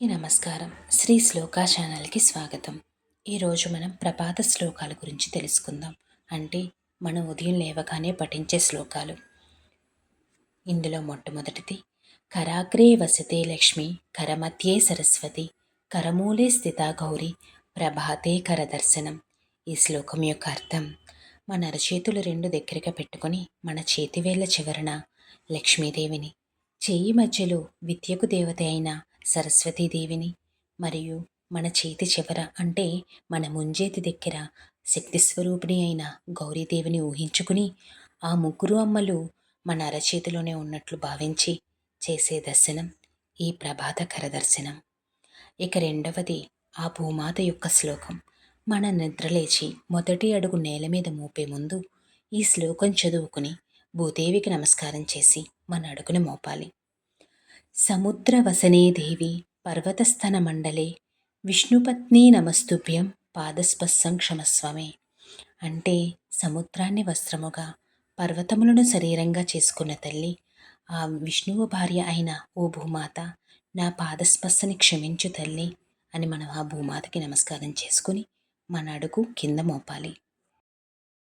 ఈ నమస్కారం శ్రీ శ్లోకా ఛానల్కి స్వాగతం. ఈరోజు మనం ప్రపాత శ్లోకాల గురించి తెలుసుకుందాం. అంటే మనం ఉదయం లేవగానే పఠించే శ్లోకాలు. ఇందులో మొట్టమొదటిది కరాగ్రే వసతే లక్ష్మి కరమధ్యే సరస్వతి కరమూలే స్థిత గౌరి ప్రభాతే కరదర్శనం ఈ శ్లోకం యొక్క అర్థం మన అరచేతులు రెండు దగ్గరగా పెట్టుకొని మన చేతివేళ్ళ చివరన లక్ష్మీదేవిని చేయి మధ్యలో విద్యకు దేవత అయిన సరస్వతీదేవిని మరియు మన చేతి చివర అంటే మన ముంజేతి దగ్గర శక్తి స్వరూపిణి అయిన గౌరీదేవిని ఊహించుకుని ఆ ముగ్గురు అమ్మలు మన అరచేతిలోనే ఉన్నట్లు భావించి చేసే దర్శనం ఈ ప్రభాతకర దర్శనం. ఇక రెండవది ఆ భూమాత యొక్క శ్లోకం. మన నిద్రలేచి మొదటి అడుగు నేల మీద మోపే ముందు ఈ శ్లోకం చదువుకుని భూదేవికి నమస్కారం చేసి మన అడుగుని మోపాలి. సముద్రవసనే దేవి పర్వతస్థన మండలే విష్ణుపత్ని నమస్తుభ్యం పాదస్పస్సం క్షమస్వమే అంటే సముద్రాన్ని వస్త్రముగా పర్వతములను శరీరంగా చేసుకున్న తల్లి ఆ విష్ణువు భార్య అయిన ఓ భూమాత నా పాదస్పర్శని క్షమించు తల్లి అని మనం ఆ భూమాతకి నమస్కారం చేసుకుని మన అడుగు కింద మోపాలి.